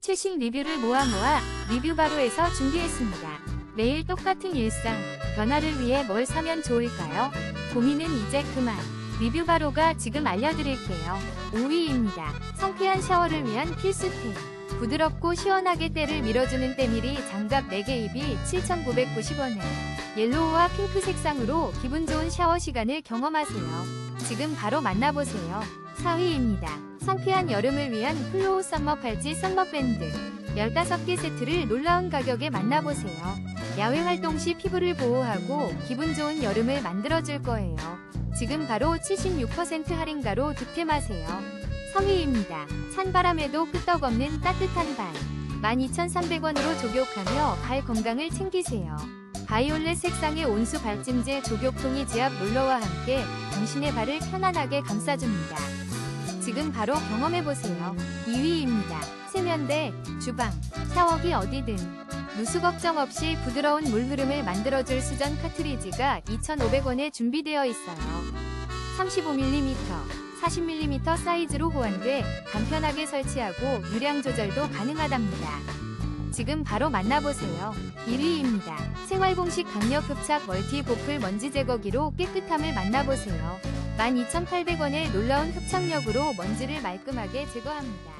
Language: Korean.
최신 리뷰를 모아 모아 리뷰 바로에서 준비했습니다. 매일 똑같은 일상, 변화를 위해 뭘 사면 좋을까요? 고민은 이제 그만. 리뷰 바로가 지금 알려드릴게요. 5위입니다. 상쾌한 샤워를 위한 필수템. 부드럽고 시원하게 때를 밀어주는 때밀이 장갑 4개 입이 7,990원에 옐로우와 핑크 색상으로 기분 좋은 샤워 시간을 경험하세요. 지금 바로 만나보세요. 4위입니다. 상쾌한 여름을 위한 플로우 썸머 팔찌 썸머 밴드 15개 세트를 놀라운 가격에 만나보세요. 야외 활동 시 피부를 보호하고 기분 좋은 여름을 만들어줄 거예요. 지금 바로 76% 할인가로 득템하세요. 3위입니다. 찬바람에도 끄떡없는 따뜻한 발 12,300원으로 조격하며 발 건강을 챙기세요. 바이올렛 색상의 온수 발찜제 조격통이 지압 롤러와 함께 당신의 발을 편안하게 감싸줍니다. 지금 바로 경험해보세요. 2위입니다. 세면대, 주방, 샤워기 어디든 누수 걱정 없이 부드러운 물 흐름을 만들어줄 수전 카트리지가 2,500원에 준비되어 있어요. 35mm, 40mm 사이즈로 호환돼 간편하게 설치하고 유량 조절도 가능하답니다. 지금 바로 만나보세요. 1위입니다. 생활공식 강력 흡착 멀티 보풀 먼지 제거기로 깨끗함을 만나보세요. 12,800원의 놀라운 흡착력으로 먼지를 말끔하게 제거합니다.